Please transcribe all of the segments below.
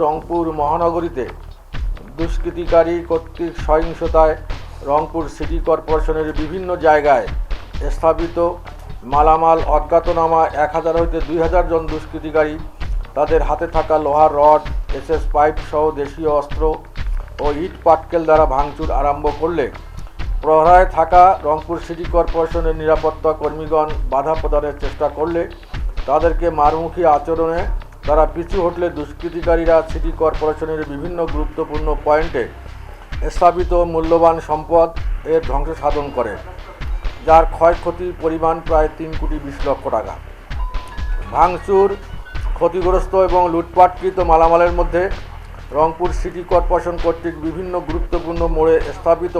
রংপুর মহানগরীতে দুষ্কৃতিকারী কর্তৃক সহিংসতায় রংপুর সিটি কর্পোরেশনের বিভিন্ন জায়গায় স্থাপিত মালামাল অজ্ঞাতনামা এক হাজার হইতে দুই হাজার জন দুষ্কৃতিকারী তাদের হাতে থাকা লোহার রড, এসএস পাইপ সহ দেশীয় অস্ত্র ও ইট পাটকেল দ্বারা ভাঙচুর আরম্ভ করলে প্রহরায় থাকা রংপুর সিটি কর্পোরেশনের নিরাপত্তা কর্মীগণ বাধা প্রদানের চেষ্টা করলে তাদেরকে মারমুখী আচরণে তারা পিছু হটলে দুষ্কৃতিকারীরা সিটি কর্পোরেশনের বিভিন্ন গুরুত্বপূর্ণ পয়েন্টে স্থাপিত মূল্যবান সম্পদ এর ধ্বংস সাধন করে, যার ক্ষয়ক্ষতির পরিমাণ প্রায় তিন কোটি বিশ লক্ষ টাকা। ভাঙচুর, ক্ষতিগ্রস্ত এবং লুটপাটকৃত মালামালের মধ্যে রংপুর সিটি কর্পোরেশন কর্তৃক বিভিন্ন গুরুত্বপূর্ণ মোড়ে স্থাপিত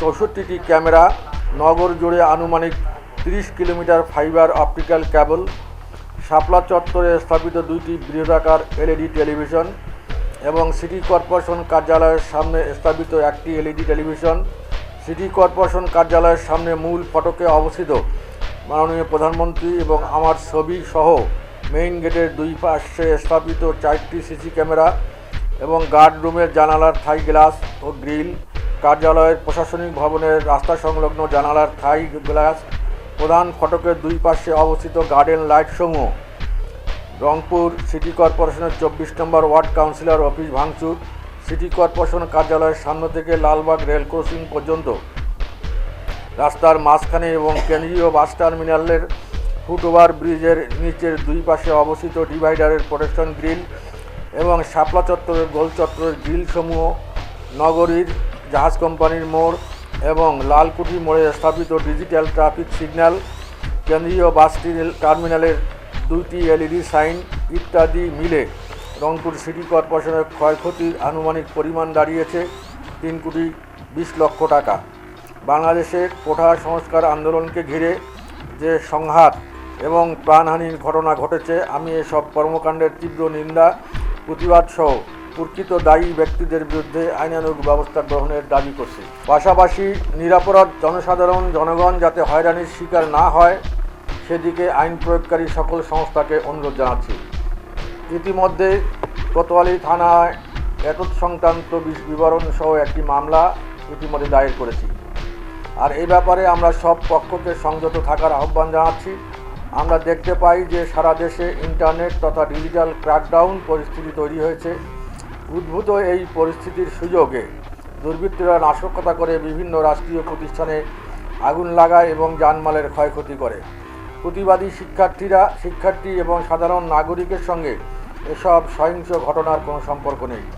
চৌষট্টিটি ক্যামেরা, নগর জুড়ে আনুমানিক তিরিশ কিলোমিটার ফাইবার অপটিক্যাল ক্যাবল শাপলা চত্বরে স্থাপিত দুইটি বৃহদাকার এলইডি টেলিভিশন এবং সিটি কর্পোরেশন কার্যালয়ের সামনে স্থাপিত একটি এলইডি টেলিভিশন। সিটি কর্পোরেশন কার্যালয়ের সামনে মূল ফটকে অবস্থিত মাননীয় প্রধানমন্ত্রী এবং আমার ছবি সহ মেইন গেটের দুই পাশে স্থাপিত চারটি সিসি ক্যামেরা এবং গার্ড রুমের জানালার থাই গ্লাস ও গ্রিল কার্যালয়ের প্রশাসনিক ভবনের রাস্তা সংলগ্ন জানালার থাই গ্লাস প্রধান ফটকের দুই পাশে অবস্থিত গার্ডেন লাইটসমূহ রংপুর সিটি কর্পোরেশনের চব্বিশ নম্বর ওয়ার্ড কাউন্সিলর অফিস ভাঙচুর, সিটি কর্পোরেশন কার্যালয়ের সামনে থেকে লালবাগ রেল ক্রসিং পর্যন্ত। রাস্তার মাঝখানে এবং কেন্দ্রীয় বাস টার্মিনালের ফুটওভার ব্রিজের নিচের দুই পাশে অবস্থিত ডিভাইডারের প্রোটেকশন গ্রিল এবং শাপলা চত্বরের গোল চত্বরের গ্রিলসমূহ নগরীর জাহাজ কোম্পানির মোড় এবং লালকুঠি মোড়ে স্থাপিত ডিজিটাল ট্রাফিক সিগন্যাল, কেন্দ্রীয় বাস টার্মিনালের দুইটি এলইডি সাইন ইত্যাদি মিলে রংপুর সিটি কর্পোরেশনের ক্ষয়ক্ষতির আনুমানিক পরিমাণ দাঁড়িয়েছে তিন কোটি বিশ লক্ষ টাকা। বাংলাদেশে কোঠা সংস্কার আন্দোলনকে ঘিরে যে সংঘাত এবং প্রাণহানির ঘটনা ঘটেছে, আমি এসব কর্মকাণ্ডের তীব্র নিন্দা, প্রতিবাদ সহ প্রকৃত দায়ী ব্যক্তিদের বিরুদ্ধে আইনানুগ ব্যবস্থা গ্রহণের দাবি করছি। পাশাপাশি নিরাপরাধ জনসাধারণ, জনগণ যাতে হয়রানির শিকার না হয় সেদিকে আইন প্রয়োগকারী সকল সংস্থাকে অনুরোধ জানাচ্ছি। ইতিমধ্যে কোতোয়ালি থানায় এতৎ সংক্রান্ত বিবরণ সহ একটি মামলা ইতিমধ্যে দায়ের করেছি। আর এই ব্যাপারে আমরা সব পক্ষকে সংযত থাকার আহ্বান জানাচ্ছি। আমরা দেখতে পাই যে সারা দেশে ইন্টারনেট তথা ডিজিটাল ক্র্যাকডাউন পরিস্থিতি তৈরি হয়েছে। উদ্ভূত এই পরিস্থিতির সুযোগে দুর্বৃত্তরা নাশকতা করে বিভিন্ন রাষ্ট্রীয় প্রতিষ্ঠানে আগুন লাগায় এবং জানমালের ক্ষয়ক্ষতি করে। প্রতিবাদী শিক্ষার্থীরা শিক্ষার্থী এবং সাধারণ নাগরিকের সঙ্গে এসব সহিংস ঘটনার কোনো সম্পর্ক নেই।